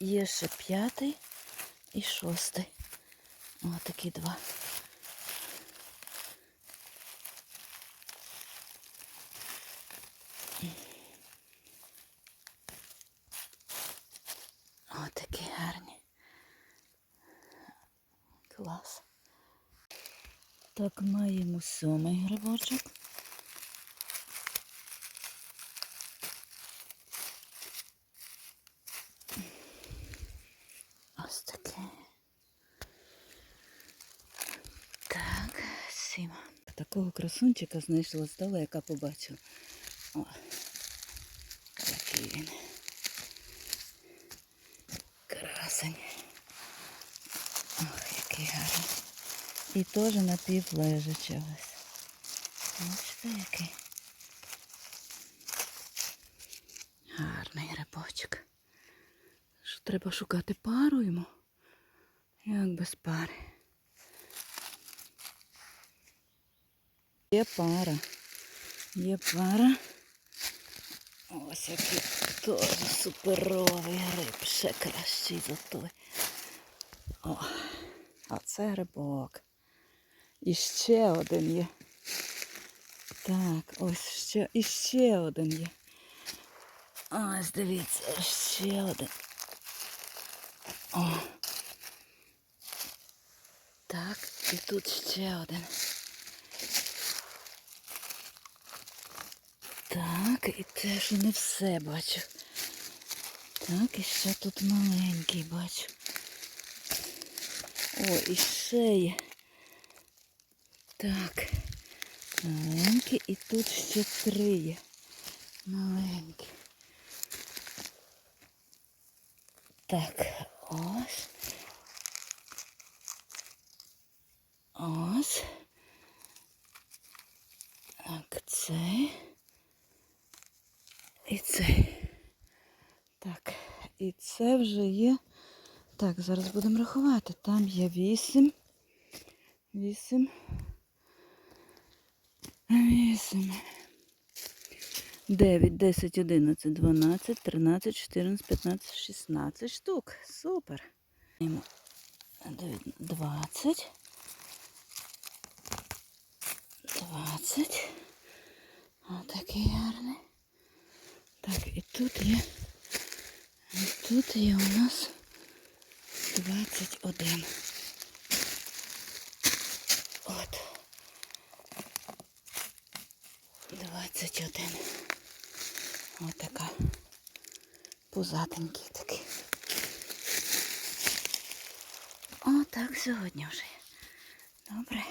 є ще п'ятий і шостий. О, такі два. О, такі гарні. Клас. Так, маємо сьомий грибочок. Ось таке. Так, сім. Такого красунчика знайшла здалека побачила. О, який він. Красень. Ох, який гарний. І теж напівлежачий ось. Бачите, який. Гарний грибочок. Що треба шукати пару йому? Як без пари. Є пара. Є пара. Ось який теж суперовий гриб. Ще кращий за той. О, а це грибок. І ще один є. Так, ось ще, і ще один є. Ось дивіться, ще один. О. Так, і тут ще один. Так, і це ж не все бачу. Так, і ще тут маленький бачу. О, і ще є. Так. Маленький і тут ще три є. Маленькі. Так, ось. Ось. Так, цей. І цей. Так, і це вже є. Так, зараз будемо рахувати. Там є вісім. Вісім. Вісім. 9, 10, 11, 12, 13, 14, 15, 16 штук. Супер. Маємо 20. 20. Отакий гарний. Так, і тут є. І тут є у нас 21. От. 21. Отака. Пузатенький такий. О, так сьогодні вже. Добре.